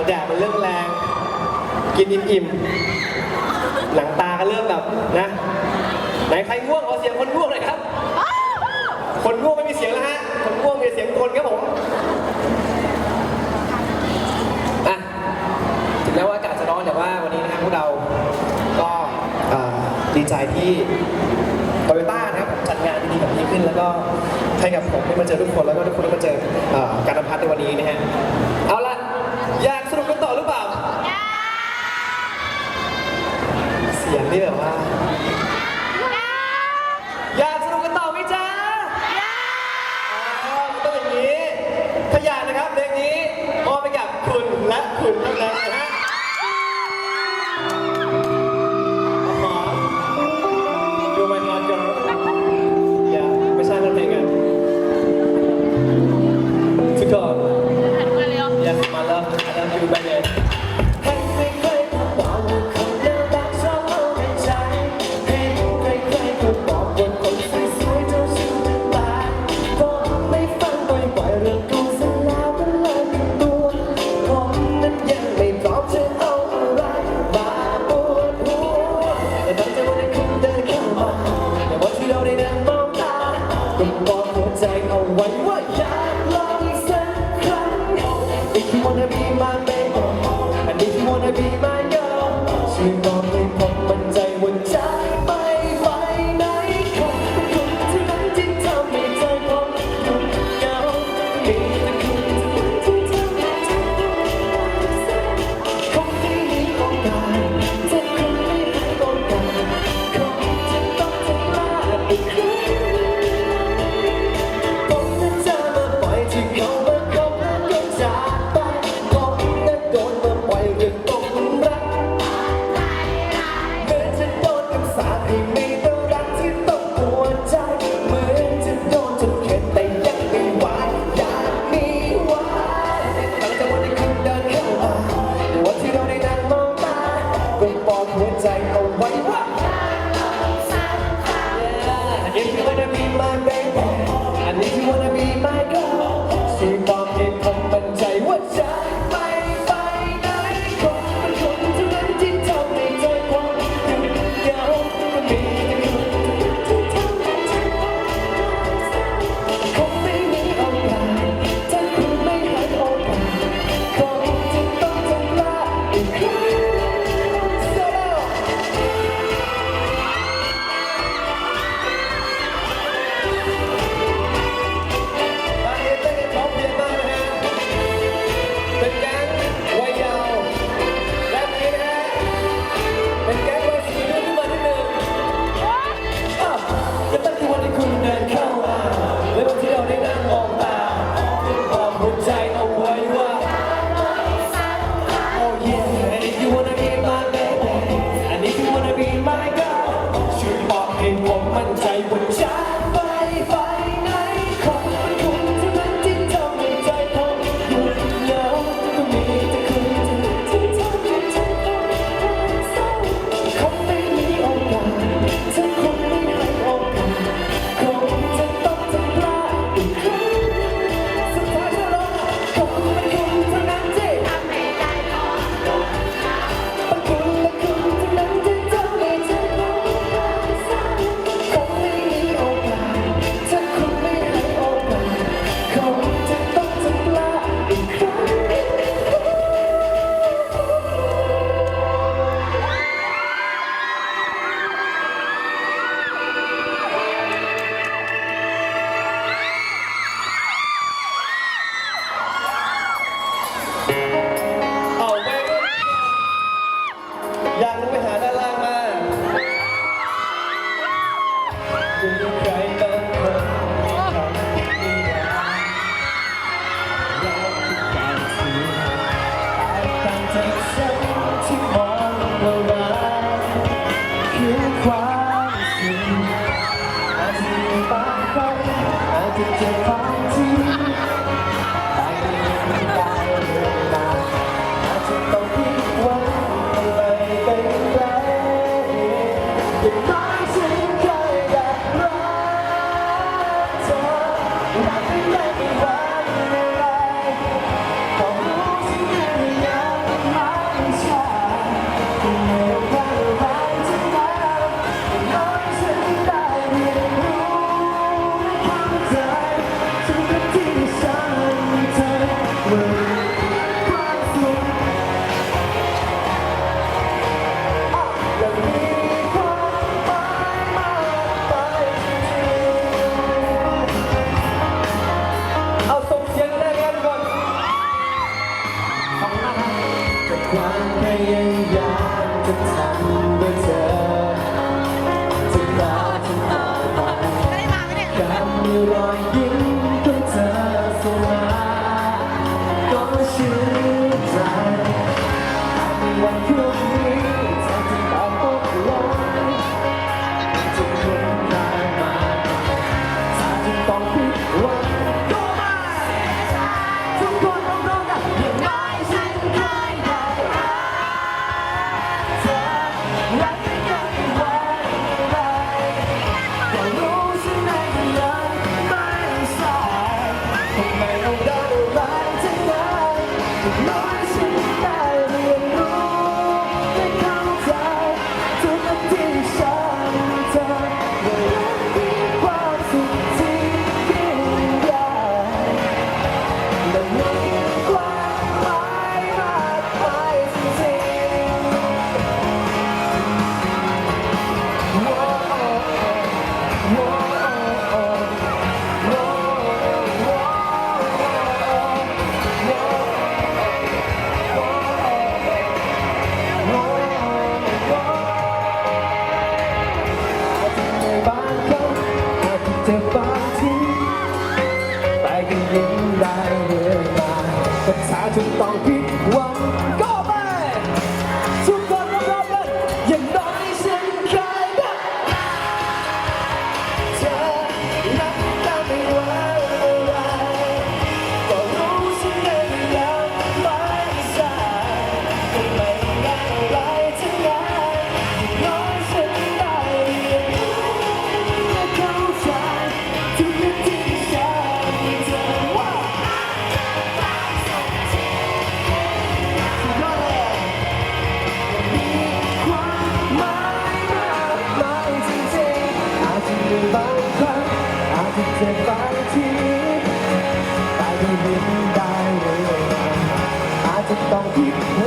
อแดดมันเริ่มแรง กินอิ่มๆหนังตาก็เริ่มแบบนะ ไหนใครง่วงขอเสียงคนง่วงหน่อยครับ คนง่วงไม่มีเสียงแล้วฮะ คนง่วงมีเสียงกลครับผมอะถึงแม้ว่าอากาศจะร้อนแต่ว่าวันนี้นะครับพวกเรา ก็ดีใจที่โตโยต้านะครับจัดงานดีๆแบบนี้ขึ้นแล้วก็ให้กับผมได้มาเจอทุกคนแล้วก็ทุกคนได้มาเจออการทำพัฒน์ในวันนี้นะฮะเอา และคุณเท่านั้นนะฮะอ๋อ You my heart girl อย่าไม่ใช่มันเพลงกันทุกคน Yes my love I love you baby ช่ว ยังอยากจะทำด้เธอจะตาจาไม่ได้มาไม่ได้อยยิ้มขอเธอสมาก็ชื่นใจในวันพรุ่ จึงต้องพิ Thank you.